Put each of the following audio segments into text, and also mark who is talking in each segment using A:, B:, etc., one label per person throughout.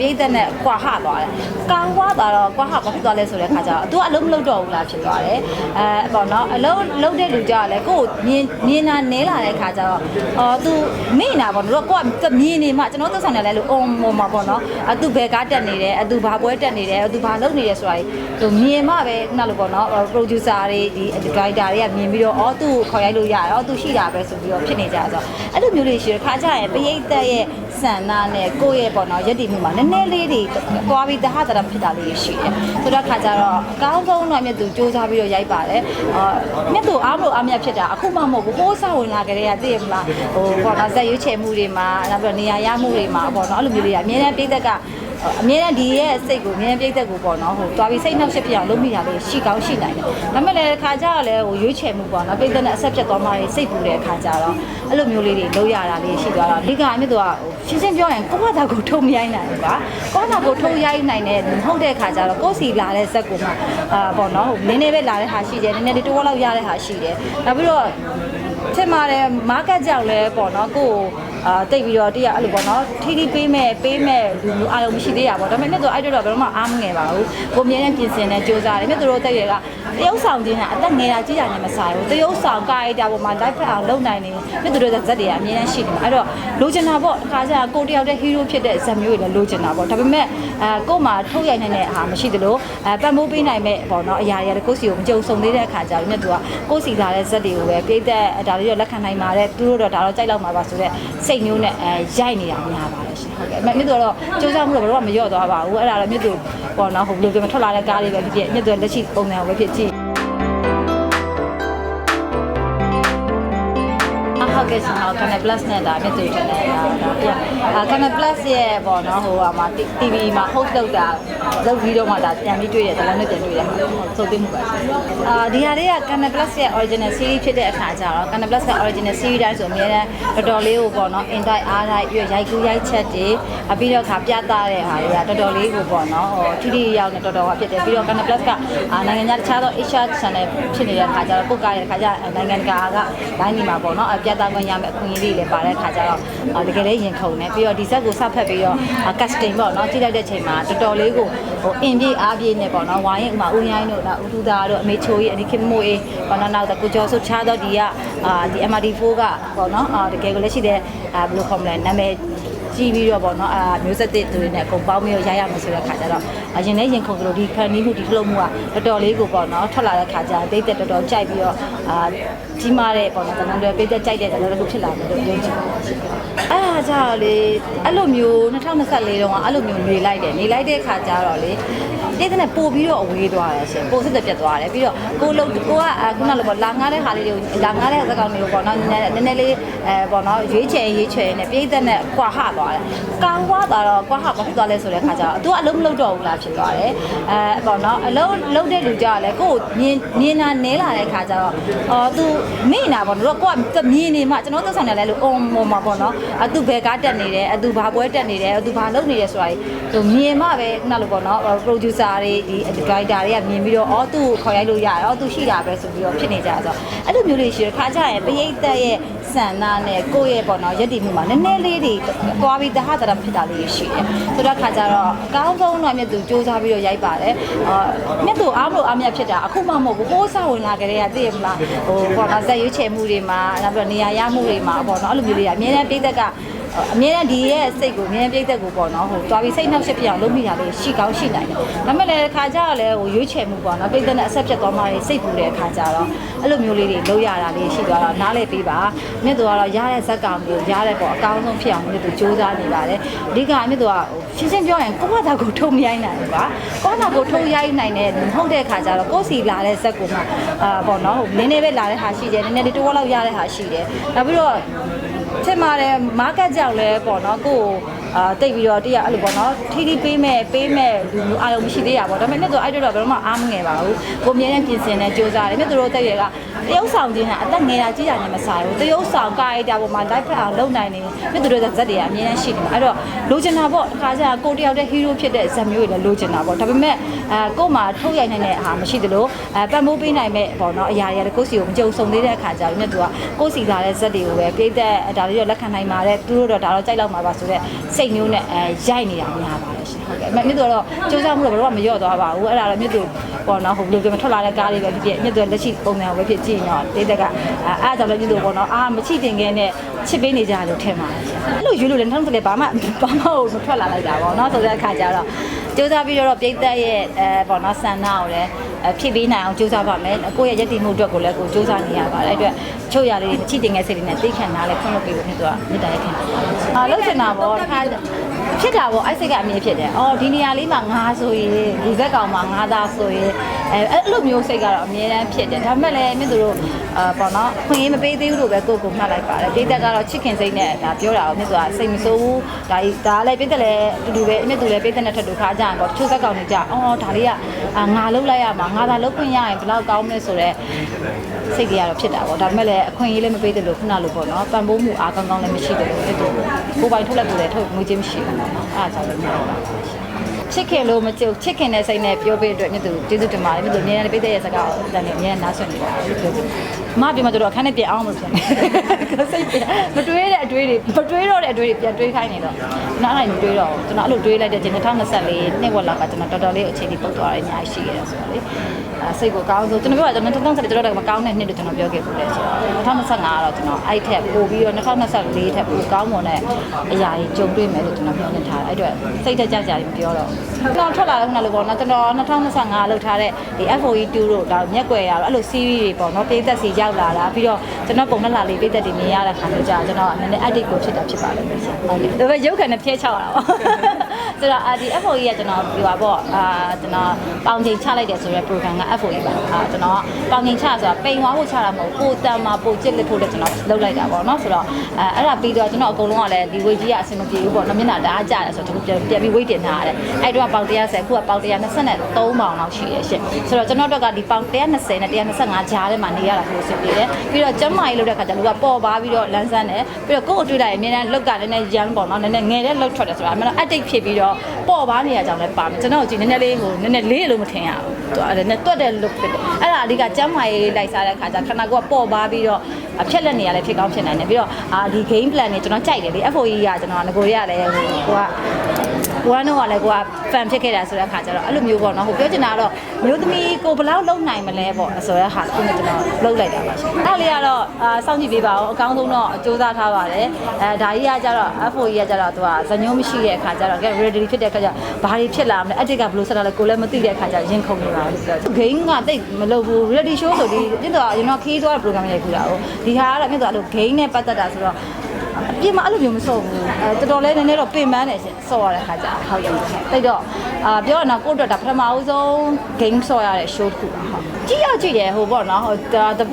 A: ပြိသက်နဲ့ကွာဟသွားတယ်ကောင်းွားသွားတော့ကွာဟဘာဖြစ်သွားလဲဆိုတဲ့ခါကျတော့ तू အလုံးမလုံးတော့ဘူးလားဖြစ်သွားတယ်အဲပေါ့နော်အလုံးလုံးတဲ့လူကြလည်းကိုယ်မြင်မြင်တာနဲလာတဲ့ခါကျတော့အော် तू မိနေတာပေါ့နော်ကိုကမြင်နေမှကျွန်တော်သက်ဆောင်တယ်လဲလို့အုံမောမှာပေါ့နော်အ तू ဘယ်ကားတက်နေတယ်အ तू ဘာပွဲတက်နေတယ်အ तू ဘာလုပ်နေတယ်ဆိုတာ သူမြင်မှပဲခုနလိုပေါ့နော် producer တွေဒီ director တွေကမြင်ပြီးတော့အော်သူ့ကိုခေါ်ရိုက်လို့ရတယ်အော်သူရှိတာပဲဆိုပြီးတော့ဖြစ်နေကြဆိုအဲ့လိုမျိုးလေးရှိရခါကြရင်ပရိသတ်ရဲ့ဆန္ဒနဲ့ကိုယ့်ရဲ့ပေါ့နော်ယက်တီမှုမှာန ည်းနည်းလေးတွေသွားပြီးတဟတရဖြစ်တာလေးရှိတယ်ဆိုတော့ခါကြတော့အကောင်းဆုံးတော့မြတ်သူစူးစမ်းပြီးတော့ရိုက်ပါတယ်အာမြတ်သူအားမလို့အားမြတ်ဖြစ်တာအခုမှမဟုတ်ဘူးဟိုးစဝင်လာကြတဲ့ကသိရမလားဟိုပေါ့နော်ဇက်ရွေးချယ်မှုတွေမှာနောက်ပြီးတော့နေရာရမှုတွေမှာပေါ့နော်အဲ့လိုမျိုးလေးကအများနဲ့ပိသက်က အမြဲတမ်းဒီရဲ့စိတ်ကိုအမြဲတမ်းပြိသက်ကိုပေါ့နော်ဟိုတွားပြီးစိတ်နှောက်ရှက်ပြအောင်လုပ်မိတာလေးရှိကောင်းရှိနိုင်တယ်။ဒါပေမဲ့လည်းခါကြတော့လည်းဟိုရွေးချယ်မှုပေါ့နော်ပြိသက်နဲ့အဆက်ပြတ်သွားမှစိတ်ပူတဲ့အခါကြတော့အဲ့လိုမျိုးလေးတွေလုပ်ရတာလေးရှိသွားတော့ဒီကအမြင့်သူကဟိုရှင်းရှင်းပြောရင်ကိုယ့်ဘာသာကိုထုံမရိုင်းနိုင်ဘူးကွာ။ကိုယ့်ဘာသာကိုထုံရိုင်းနိုင်တဲ့မဟုတ်တဲ့အခါကြတော့ကိုယ့်စီလာတဲ့ဇက်ကိုမှအာပေါ့နော်ဟိုနည်းနည်းပဲလာတဲ့ဟာရှိတယ်နည်းနည်းလေးတိုးလောက်ရတဲ့ဟာရှိတယ်။နောက်ပြီးတော့ထင်ပါတယ်မားကတ်ကြောင့်လဲပေါ့နော်ကိုကို အာတိတ်ပြီးတော့တရားအဲ့လိုပေါ့နော်ထီထီပေးမဲ့ပေးမဲ့လူမျိုးအားလုံးမရှိသေးတာပေါ့ဒါပေမဲ့မြတ်တို့အဲ့တော့ဘယ်တော့မှအားမငယ်ပါဘူးကိုမြဲတဲ့ပြင်ဆင်တဲ့စူးစမ်းတယ်မြတ်တို့တိတ်ရကတရုပ်ဆောင်ခြင်းကအသက်ငယ်တာကြီးတာနဲ့မဆိုင်ဘူးတရုပ်ဆောင်ကာရိုက်တာပေါ်မှာ live ဖက်အောင်လုပ်နိုင်နေမြတ်တို့ဇက်တွေကအမြဲတမ်းရှိနေမှာအဲ့တော့လိုချင်တာပေါ့အခါကျကိုတယောက်တည်း hero ဖြစ်တဲ့ဇက်မျိုးတွေလည်းလိုချင်တာပေါ့ဒါပေမဲ့အဲကို့မှာထုတ်ရိုက်နိုင်တဲ့အားမရှိသလိုအဲပတ်မိုးပေးနိုင်မဲ့ပေါ့နော်အရာတွေကကိုယ့်စီကိုမကြုံဆုံသေးတဲ့အခါကျတော့မြတ်တို့ကကိုယ့်စီလာတဲ့ဇက်တွေကိုပဲပြိသက်ဒါလေးတော့လက်ခံနိုင်ပါတယ်သူတို့တော့ဒါတော့ကြိုက်လောက်မှာပါဆိုတော့စိတ်မျိုးနဲ့အဲရိုက်နေတာများပါတယ်ရှင်ဟုတ်ကဲ့အမြတ်တို့တော့စူးစမ်းမှုတော့ဘယ်တော့မှမလျော့သွားပါဘူးအဲ့ဒါတော့မြတ်တို့ပေါ့နော်ဟိုဘယ်လိုပြောမထွက်လာတဲ့ကားလေးပဲဖြစ်ဖြစ်မြတ်တို့လက်ရှိပုံစံကိုပဲဖြစ်ကြည့်ဟုတ်ကဲ့ရှင်ဟော Canal Plus နဲ့ဒါမြတ်သူချန်နယ်ဒါ ဒါပြန်အာ Canal Plus ရဲ့ပေါ့နော်ဟိုဟာမှာ TV မှာ host လုပ်တာလုပ်ပြီးတော့မှဒါပြန်ပြီးတွေ့ရတယ်ဇလန်နဲ့ပြန်တွေ့ရတယ်ဆိုသိမှုပါအာဒီဟာလေးက Canal Plus ရဲ့ original series ဖြစ်တဲ့အခါကျတော့ Canal Plus က original series တိုင်းဆိုအများနဲ့တော်တော်လေးကိုပေါ့နော် in type အားတိုင်းပြီးတော့ရိုက်ကူးရိုက်ချက်တွေအပြီးတော့ခါပြသတဲ့ဟာတွေကတော်တော်လေးကိုပေါ့နော်ဟိုထိထိရောက်နေတော်တော်ကဖြစ်တယ်ပြီးတော့ Canal Plus ကအာနိုင်ငံခြားတခြားသော Asia channel ဖြစ်နေတဲ့အခါကျတော့ပုတ်ကားတဲ့အခါကျနိုင်ငံတကာက line ဒီမှာပေါ့နော်အပြသခွင့်ရမယ်အခွင့်အရေးတွေလည်းပါတဲ့အခါကျတော့အာတကယ်လေးရင်ခုန်နေပြီးတော့ဒီဇက်ကိုဆက်ဖက်ပြီးတော့ casting ပေါ့နော်ကြည့်လိုက်တဲ့ချိန်မှာတော်တော်လေးကိုဟိုအင်ပြေးအားပြေးနေပေါ့နော်ဝိုင်းဥမာဦးရိုင်းတို့ဒါဦးသူသားတို့အမေချိုးကြီးအဒီခင်မိုးအေးပေါ့နော်နောက်တော့ကိုကျော်ဆုချားတော့ဒီကအာဒီ MRD4 ကပေါ့နော်အာတကယ်ကိုလည်းရှိတဲ့အာဘယ်လိုခေါ်မလဲနာမည်ကြည့်ပြီးတော့ပေါ့နော်အာမျိုးဆက်တဲ့သူတွေနဲ့အကုန်ပေါင်းပြီးတော့ရရမယ်ဆိုတဲ့ခါကျတော့အရင်လည်းရင်ခုန်ကြလို့ဒီဖန်နီးမှုဒီထုတ်လုပ်မှုကတော်တော်လေးကိုပေါ့နော်ထွက်လာတဲ့ခါကျတော့တိတ်တက်တော်တော်ကြိုက်ပြီးတော့အာကြီးမားတဲ့ပေါ့နော်တနင်္လာပိတ်သက်ကြိုက်တဲ့တနင်္လာခုဖြစ်လာတယ်လို့ပြောချင်ပါတယ်အဲ့ဒါ ကြတော့လေအဲ့လိုမျိုး2024တုန်းကအဲ့လိုမျိုးနေလိုက်တယ်နေလိုက်တဲ့ခါကျတော့လေ တိတ်နဲ့ပို့ပြီးတော့အဝေးသွားတယ်ရှင်ပို့စစ်တဲ့ပြတ်သွားတယ်ပြီးတော့ကိုလုံးကိုကခုနလိုပေါ့လာငားတဲ့ဟာလေးတွေကိုလာငားတဲ့ဇာတ်ကောင်တွေကိုပေါ့နော်နည်းနည်းနည်းလေးအဲပေါ့နော်ရွေးချယ်ရွေးချယ်နေပြိတ်သက်နဲ့ကွာဟသွားတယ်ကောင်ဝသွားတော့ကွာဟဘာဖြစ်သွားလဲဆိုတဲ့ခါကျတော့သူကအလုံးမလုံးတော့ဘူးလားဖြစ်သွားတယ်အဲပေါ့နော်အလုံးလုံးတဲ့လူကြတော့လေကိုကိုမြင်မြင်တာနဲလာတဲ့ခါကျတော့အော်သူမိနေတာပေါ့နော်ကိုကမြင်နေမှကျွန်တော်သက်ဆိုင်တယ်လဲလို့အော်မော်မှာပေါ့နော်အသူဘယ်ကားတက်နေတယ်အသူဘာပွဲတက်နေတယ်အသူဘာလုပ်နေတယ်ဆိုတာကြီးသူမြင်မှပဲခုနလိုပေါ့နော် producer တွေဒီ director တွေကမြင်ပြီးတော့အော် तू ခေါ်ရိုက်လို့ရတယ်အော် तू ရှိတာပဲဆိုပြီးတော့ဖြစ်နေကြဆိုအဲ့လိုမျိုးလေးရှိရခါကြရင်ပရိသတ်ရဲ့ဆန္ဒနဲ့ကိုယ့်ရဲ့ပေါ့နော်ယက်တီမှုမှာနည်းနည်းလေးတွေသွားပြီးတဟတရဖြစ်တာလေးရှိတယ်ဆိုတော့ခါကြတော့အကောင်းဆုံးတော့မြတ်သူစူးစမ်းပြီးတော့ရိုက်ပါတယ်အာမြတ်သူအားမလို့အားမြတ်ဖြစ်တာအခုမှမဟုတ်ဘူးဟိုးစဝင်လာကြတဲ့ကသိရမလားဟိုပေါ့နော်ဇက်ရွေးချယ်မှုတွေမှာနောက်ပြီးတော့နေရာရမှုတွေမှာပေါ့နော်အဲ့လိုမျိုးလေးကအများနဲ့ပိသက်က အမြဲတမ်းဒီရဲ့စိတ်ကိုအမြဲတမ်းပြိသက်ကိုပေါ့နော်ဟိုတွားပြီးစိတ်နှောက်ရှက်ပြအောင်လုပ်မိတာလေးရှိကောင်းရှိနိုင်တယ်။ဒါပေမဲ့လည်းခါကြတော့လည်းဟိုရွေးချယ်မှုပေါ့နော်ပြိသက်နဲ့အဆက်ပြတ်သွားမှစိတ်ပူတဲ့အခါကြတော့အဲ့လိုမျိုးလေးတွေလုပ်ရတာလေးရှိသွားတော့နားလည်ပေးပါ။မြတ်သူကတော့ရတဲ့ဇက်ကောင်ကိုရတဲ့ပေါ့အကောင်းဆုံးဖြစ်အောင်မြတ်သူစူးစမ်းနေပါတယ်။အဓိကအမြတ်သူကဟိုရှင်းရှင်းပြောရင်ကိုယ့်ဘာသာကိုထုံမရိုင်းနိုင်ဘူးကွာ။ကိုယ့်ဘာသာကိုထုံရိုင်းနိုင်တဲ့မဟုတ်တဲ့အခါကြတော့ကိုယ့်စီလာတဲ့ဇက်ကိုမှအာပေါ့နော်ဟိုနည်းနည်းပဲလာတဲ့ဟာရှိတယ်နည်းနည်းလေးတိုးလောက်ရတဲ့ဟာရှိတယ်။နောက်ပြီးတော့ ထင်ပါတယ်မားကတ်ကြောင့်လဲပေါ့နော်ကိုကို အာတိတ်ပြီးတော့တရားအဲ့လိုပေါ့နော်ထီထီပေးမဲ့ပေးမဲ့လူမျိုးအားလုံးမရှိသေးတာပေါ့ဒါပေမဲ့မြတ်တို့အဲ့တော့ဘယ်တော့မှအားမငယ်ပါဘူးကိုမြဲတဲ့ပြင်ဆင်တဲ့စူးစမ်းတယ်မြတ်တို့တိတ်ရကတရုပ်ဆောင်ခြင်းကအသက်ငယ်တာကြီးတာနဲ့မဆိုင်ဘူးတရုပ်ဆောင်ကာရိုက်တာပေါ်မှာ live ဖက်အောင်လုပ်နိုင်နေမြတ်တို့ဇက်တွေကအမြဲတမ်းရှိနေမှာအဲ့တော့လိုချင်တာပေါ့အခါကျကိုတယောက်တည်း hero ဖြစ်တဲ့ဇက်မျိုးတွေလည်းလိုချင်တာပေါ့ဒါပေမဲ့အဲကို့မှာထုတ်ရိုက်နိုင်တဲ့အားမရှိသလိုအဲပတ်မိုးပေးနိုင်မဲ့ပေါ့နော်အရာတွေကကိုယ့်စီကိုမကြုံဆုံသေးတဲ့အခါကျတော့မြတ်တို့ကကိုယ့်စီလာတဲ့ဇက်တွေကိုပဲပြိသက်ဒါလေးတော့လက်ခံနိုင်ပါတယ်သူတို့တော့ဒါတော့ကြိုက်လောက်မှာပါဆိုတော့စိတ်မျိုးနဲ့အဲရိုက်နေတာများပါတယ်ရှင်ဟုတ်ကဲ့မြတ်သူကတော့စူးစမ်းမှုတော့ဘယ်တော့မှမလျော့သွားပါဘူးအဲ့ဒါတော့မြတ်သူပေါ့နော်ဟိုဘယ်လိုပြောမထွက်လာတဲ့ကားလေးပဲဖြစ်ဖြစ်မြတ်သူလက်ရှိပုံစံကိုပဲဖြစ်ကြည့်နေတော့တေးတက်ကအဲအားကြောင့်လည်းမြတ်သူပေါ့နော်အာမချိတင်ခဲနဲ့ချစ်ပေးနေကြတယ်လို့ထင်ပါတယ်ရှင်အဲ့လိုရွေးလို့လည်းနောက်တစ်ခါဘာမှဘာမှမထွက်လာလိုက်တာပေါ့နော်ဆိုတဲ့အခါကျတော့စူးစမ်းပြီးတော့ပြိသက်ရဲ့အဲပေါ့နော်ဆန္ဒကိုလည်း ဖြည့်ပေးနိုင်အောင်စူးစမ်းပါမယ်ကိုယ့်ရဲ့ရည်တည်မှုအတွက်ကိုလည်းကိုစူးစမ်းနေရပါတယ်အဲ့အတွက်ချို့ရလေးတွေမချိတင်ခဲစိတ်လေးနဲ့သိခံထားလဲခွင့်လွှတ်ပေးဖို့မြတ်သူကမေတ္တာရက်ခံပါတယ်အာလှုပ်ချင်တာပေါ့တစ်ခါ ဖြစ်တာပေါ့အဲ့စိတ်ကအမြင်ဖြစ်တယ်။အော်ဒီနေရာလေးမှာငါဆိုရင်လူသက်ကောင်မှာငါသားဆိုရင်အဲအဲ့လိုမျိုးစိတ်ကတော့အမြဲတမ်းဖြစ်တယ်။ဒါပေမဲ့လည်းမြင့်သူတို့အာပေါ့နော်ခွင့်ရမပေးသေးဘူးလို့ပဲကိုယ့်ကိုမှတ်လိုက်ပါတယ်။ပိသက်ကတော့ချစ်ခင်စိတ်နဲ့ဒါပြောတာကိုမြင့်သူကစိတ်မဆိုးဘူး။ဒါဒါလည်းပိသက်လည်းအတူတူပဲမြင့်သူလည်းပိသက်နဲ့ထပ်တူခါကြရင်ပေါ့တချို့သက်ကောင်တွေကြအော်ဒါလေးကငါလုတ်လိုက်ရမှာငါသာလုတ်ခွင့်ရရင်ဘယ်လောက်ကောင်းမလဲဆိုတော့စိတ်ကြီးကတော့ဖြစ်တာပေါ့ဒါပေမဲ့လည်းအခွင့်အရေးလည်းမပေးတယ်လို့ခုနလိုပေါ့နော်ပံ့ပိုးမှုအားကောင်းကောင်းလည်းမရှိတယ်လို့အဲ့ဒါကိုပိုင်ထုတ်လိုက်ကိုလည်းထုတ်ငွေချင်းမရှိဘူးပေါ့နော်အားကြောင့်လည်းမဟုတ်ပါဘူး ချစ်ခင်လို့မကြုတ်ချစ်ခင်တဲ့စိတ်နဲ့ပြောပေးအတွက်မြတ်သူကျေးဇူးတင်ပါတယ်မြတ်သူအများနဲ့ပိတ်တဲ့ရဲ့စကားကိုတန်နေအများနဲ့နားဆွင့်နေတာလို့ပြောတယ်မပြမတို့အခန်းနဲ့ပြန်အောင်လို့ပြန်တယ်စိတ်မတွေးတဲ့အတွေးတွေမတွေးတော့တဲ့အတွေးတွေပြန်တွေးခိုင်းနေတော့ကျွန်တော်အဲ့ဒါမတွေးတော့ကျွန်တော်အဲ့လိုတွေးလိုက်တဲ့ချိန်2024နှစ်ဝက်လောက်ကကျွန်တော်တော်တော်လေးအချိန်ကြီးပုတ်သွားတယ်အများကြီးရှိခဲ့တယ်ဆိုတော့လေအဲစိတ်ကိုကောင်းဆုံးကျွန်တော်ပြောတာကျွန်တော်2024ကျွန်တော်တော့မကောင်းတဲ့နှစ်လို့ကျွန်တော်ပြောခဲ့ဘူးလေဆိုတော့2025ကတော့ကျွန်တော်အဲ့ထက်ပိုပြီးတော့2024ထက်ပိုကောင်းမွန်တဲ့အရာကြီးကြုံတွေ့မယ်လို့ကျွန်တော်ပြောနေထားတယ်အဲ့အတွက်စိတ်သက်ကြကြရင်မပြောတော့ဘူးကျွန်တော်ထွက်လာတဲ့ခုနလိုပေါ့နော်ကျွန်တော်2025လောက်ထားတဲ့ဒီ FOE 2 တို့ဒါမျက်ွယ်ရတော့အဲ့လို series တွေပေါ့နော်ပြည်သက်စီရောက်လာတာပြီးတော့ကျွန်တော်ပုံနဲ့လာလေးပြည်သက်တွေမြင်ရတဲ့ခါမျိုးကြာကျွန်တော်နည်းနည်း addict ကိုဖြစ်တာဖြစ်ပါလိမ့်မယ်ဟုတ်ကဲ့ဒါပေမဲ့ရုပ်ခံနဲ့ဖျက်ချောက်ရတာပေါ့ ဆိုတော့အာဒီ FOE ကကျွန်တော်ဒီပါပေါ့အာကျွန်တော်ပေါင်ချိန်ချလိုက်တယ်ဆိုတော့ program က FOE ပါအာကျွန်တော်ပေါင်ချိန်ချဆိုတာပိန်သွားဖို့ချတာမဟုတ်ပိုတန်မှာပိုကြစ်လက်ဖို့လည်းကျွန်တော်လုပ်လိုက်တာပေါ့နော်ဆိုတော့အဲအဲ့ဒါပြီးတော့ကျွန်တော်အကုန်လုံးကလည်းဒီ weight ကြီးကအဆင်မပြေဘူးပေါ့နော်မျက်နှာတအားကျတယ်ဆိုတော့ကျွန်တော်ပြန်ပြီး weight တင်ထားရတယ်အဲ့တော့ပေါင်130ခုကပေါင်123ပေါင်လောက်ရှိရရှင့်ဆိုတော့ကျွန်တော်တို့ကဒီပေါင်120နဲ့125ကြားထဲမှာနေရတာကိုအဆင်ပြေတယ်ပြီးတော့ကျမ်းမာရေးလုပ်တဲ့ခါကျလူကပေါ်ပါပြီးတော့လန်းဆန်းတယ်ပြီးတော့ကိုယ့်ကိုတွေ့လိုက်ရင်အများနဲ့လောက်ကလည်းနည်းနည်းရမ်းပေါ့နော်နည်းနည်းငယ်တဲ့လောက်ထွက်တယ်ဆိုတာအမှန်တော့ addict ဖြစ်ပြီးတော့ပေါ်ပါနေရကြောင်လည်းပါမယ်ကျွန်တော်ကြည့်နည်းနည်းလေးဟိုနည်းနည်းလေးလို့မထင်ရဘူးသူအဲ့ဒါနဲ့တွက်တဲ့ look ဖြစ်တယ်အဲ့ဒါအဓိကကျမ်းမာရေးလိုက်စားတဲ့ခါကျခန္ဓာကိုယ်ကပေါ်ပါပြီးတော့အဖြက်လက်နေရလဲဖြစ်ကောင်းဖြစ်နိုင်တယ်ပြီးတော့အာဒီ game plan တွေကျွန်တော်ကြိုက်တယ်လေ FOE ကကျွန်တော်ငကိုရရတယ်ဟိုကို ကကိုကတော့လည်းကိုက fan ဖြစ်ခဲ့တာဆိုတဲ့အခါကျတော့အဲ့လိုမျိုးပေါ့နော်ဟိုပြောချင်တာကတော့မျိုးသမီးကိုဘယ်လောက်လုံနိုင်မလဲပေါ့ဆိုတဲ့ဟာကိုကျွန်တော်လုံလိုက်တာပါရှင်အဲ့လေးကတော့အာစောင့်ကြည့်ပေးပါဦးအကောင်းဆုံးတော့စူးစမ်းထားပါတယ်အဲဒါကြီးကကျတော့ FOE ကကျတော့သူကဇညုံးမရှိတဲ့အခါကျတော့ ready ဖြစ်တဲ့အခါကျဘာတွေဖြစ်လာမလဲ edit ကဘယ်လိုဆက်လာလဲကိုလည်းမသိတဲ့အခါကျရင်ခုန်နေပါလို့ပြော game ကတိတ်မလုပ်ဘူး ready show ဆိုဒီပြတော့ကျွန်တော်ခီးသွားတဲ့ program ရိုက်ခုတာဟုတ်ဒီဟာကတော့ပြတော့အဲ့လို game နဲ့ပတ်သက်တာဆိုတော့အ ပြစ်မအဲ့လိုမျိုးမစော့ဘူးအဲတော်တော်လေးနည်းနည်းတော့ပင်ပန်းတယ်ရှင်စော့ရတဲ့ခါကျဟုတ်တယ်တိတ်တော့အာပြောရတော့ကိုယ့်အတွက်ဒါပထမအဦးဆုံး game စော့ရတဲ့ show တစ်ခုပါဟုတ် ကြည့်ရကြည့်တယ်ဟိုပေါ့နော်ဟို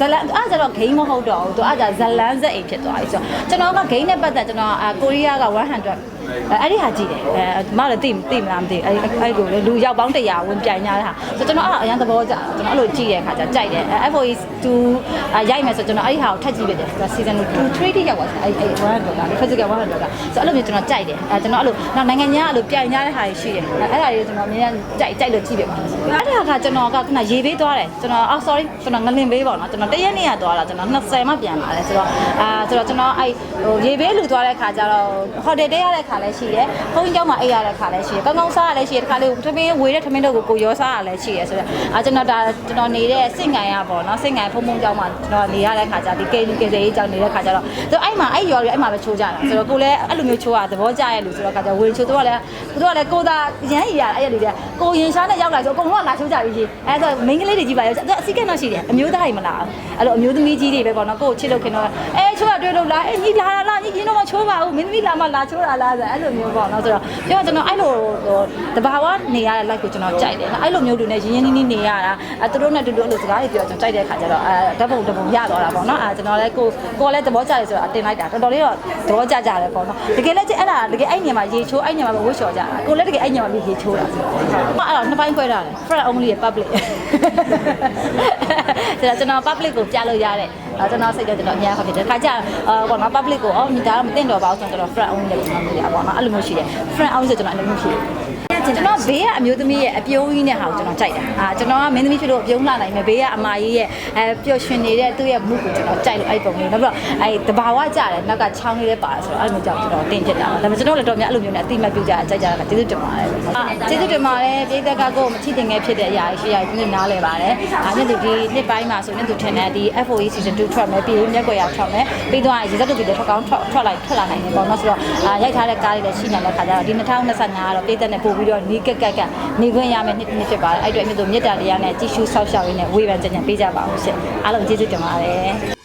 A: ဇလန်အဲ့ဒါတော့ game မဟုတ်တော့ဘူးသူအဲ့ဒါဇလန်ဇက်အိမ်ဖြစ်သွားပြီဆိုတော့ကျွန်တော်က game နဲ့ပတ်သက်ကျွန်တော်ကိုရီးယားက100အဲ့ဒီဟာကြည့်တယ်အဲမလည်းသိသိမလားမသိအဲ့အဲ့လိုလေလူရောက်ပေါင်း100ဝင်ပြိုင်ကြတဲ့ဟာဆိုကျွန်တော်အဲ့အရင်သဘောကျကျွန်တော်အဲ့လိုကြည့်တဲ့အခါကျကြိုက်တယ် FOE 2ရိုက်မယ်ဆိုကျွန်တော်အဲ့ဒီဟာကိုထပ်ကြည့်ပြတယ် season 2 3တိရောက်သွားအဲ့အဲ့100က physical 100ကဆိုအဲ့လိုမျိုးကျွန်တော်ကြိုက်တယ်အဲကျွန်တော်အဲ့လိုနောက်နိုင်ငံညာအဲ့လိုပြိုင်ကြတဲ့ဟာတွေရှိတယ်အဲ့ဒါတွေကျွန်တော်အများကြီးကြိုက်ကြိုက်လို့ကြည့်ပြပါမယ်အဲ့ဒါကကျွန်တော်ကခုနရေပေးသွားတယ်ကျွန်တော်အော် sorry ကျွန်တော်ငလင်ပေးပေါ့နော်ကျွန်တော်တရက်နေ့ကသွားတာကျွန်တော်20မှပြန်လာတယ်ဆိုတော့အာဆိုတော့ကျွန်တော်အဲ့ဟိုရေပေးလူသွားတဲ့ခါကျတော့ဟိုတယ်တဲရတဲ့ခါလည်းရှိတယ်ဘုန်းကြီးကျောင်းမှာအိပ်ရတဲ့ခါလည်းရှိတယ်ကောင်းကောင်းစားရလည်းရှိတယ်တခါလေးထမင်းဝေတဲ့ထမင်းတို့ကိုကိုရောစားရလည်းရှိတယ်ဆိုတော့အာကျွန်တော်ဒါကျွန်တော်နေတဲ့စင့်ငံရပေါ့နော်စင့်ငံဖုံဖုံကျောင်းမှာကျွန်တော်နေရတဲ့ခါကျဒီကေကေစေးကျောင်းနေတဲ့ခါကျတော့သူအဲ့မှာအဲ့ရော်တွေအဲ့မှာပဲချိုးကြတာဆိုတော့ကိုလည်းအဲ့လိုမျိုးချိုးရသဘောကျရဲ့လူဆိုတော့ခါကျဝင်ချိုးသူကလည်းသူကလည်းကိုသာရမ်းရရအဲ့ရလူတွေကိုရင်ရှားနဲ့ရောက်လာဆိုအကုန်လုံးကလာချိုးကြပြီကြီးအဲ့ဆိုမိန်းကလေးတွေကြီးပါရောသူအစိကက်တော့ရှိတယ်အမျိုးသားတွေမလားအဲ့လိုအမျိုးသမီးကြီးတွေပဲပေါ့နော်ကိုချစ်လို့ခင်တော့အဲချိုးရတွေ့လို့လားအဲညီလာလားညီရင်တော့ချိုးပါဦးမင်းသမီးလာမှလာချိုးတာလားဆိုအဲ့လိုမျိုးပေါ့နော်ဆိုတော့ပြောကျွန်တော်အဲ့လိုဟိုတဘာဝနေရတဲ့ live ကိုကျွန်တော်ကြိုက်တယ်နော်အဲ့လိုမျိုးလူနဲ့ရင်းရင်းနှီးနှီးနေရတာအဲသူတို့နဲ့တူတူအဲ့လိုစကားတွေပြောကျွန်တော်ကြိုက်တဲ့ခါကျတော့အဲဓာတ်ပုံဓာတ်ပုံရသွားတာပေါ့နော်အဲကျွန်တော်လည်းကိုကိုလည်းသဘောကျတယ်ဆိုတော့တင်လိုက်တာတော်တော်လေးတော့သဘောကျကြတယ်ပေါ့နော်တကယ်လည်းအဲ့ဒါတကယ်အဲ့ညမှာရေချိုးအဲ့ညမှာပဲဝှက်လျှော်ကြတာကိုလည်းတကယ်အဲ့ညမှာပြီးရေချိုးတာဆိုတော့အဲ့တော့နှစ်ပိုင်းခွဲထားတယ် friend only ရဲ့ public ဆိုတော့ကျွန်တော် public ကိုပြလို့ရတဲ့အဲကျွန်တော်စိတ်တော့ကျွန်တော်အများကြီးဖြစ်တယ်ခါကျအာပေါ့နော် public ကိုအော်ဒါတော့မသိတော့ပါဘူးဆိုတော့ကျွန်တော် friend only လည်းကျွန်တော်မြင်ရပါတော့နော်အဲ့လိုမျိုးရှိတယ် friend only ဆိုကျွန်တော်အဲ့လိုမျိုးဖြစ်တယ် ကျွန်တော်ဘေးကအမျိုးသမီးရဲ့အပြုံးကြီးနဲ့ဟာကိုကျွန်တော်ကြိုက်တာအာကျွန်တော်ကမင်းသမီးဖြစ်လို့အပြုံးလှနိုင်မယ်ဘေးကအမကြီးရဲ့အဲပျော်ရွှင်နေတဲ့သူ့ရဲ့ mood ကိုကျွန်တော်ကြိုက်လို့အဲ့ပုံလေးနောက်ပြီးတော့အဲတဘာဝကြတယ်နောက်ကချောင်းလေးလည်းပါတယ်ဆိုတော့အဲ့လိုမျိုးကြောင့်ကျွန်တော်တင်ဖြစ်တာဒါပေမဲ့ကျွန်တော်လည်းတော့များအဲ့လိုမျိုးနဲ့အတိမတ်ပြကြကြိုက်ကြတာကျေးဇူးတင်ပါတယ်ကျေးဇူးတင်ပါတယ်ပြည်သက်ကကိုမချစ်တင်ငယ်ဖြစ်တဲ့အရာရှိရာကြီးနားလဲပါတယ်အာညသူဒီနှစ်ပိုင်းမှာဆိုရင်သူထင်တယ်ဒီ FOE season 2ထွက်မယ်ပြီးရင်မျက်ကွယ်ရထွက်မယ်ပြီးတော့ရေစက်တို့ပြည်ထွက်ကောင်းထွက်ထွက်လိုက်ထွက်လာနိုင်တယ်ပေါ့နော်ဆိုတော့အာရိုက်ထားတဲ့ကားလေးလည်းရှိနေတဲ့ခါကျတော့ဒီ2025ကတော့ပြည်သက်နဲ့ပို့ပြီးတော့နီးကက်ကက်ကက်နေခွင့်ရမယ်နှစ်နှစ်ဖြစ်ပါတယ်အဲ့အတွက်အမြဲတမ်းမေတ္တာတရားနဲ့ကြည်ရှုဆောက်ရှောက်ရင်းနဲ့ဝေဖန်ကြံကြံပေးကြပါအောင်ရှင်အားလုံးကျေးဇူးတင်ပါတယ်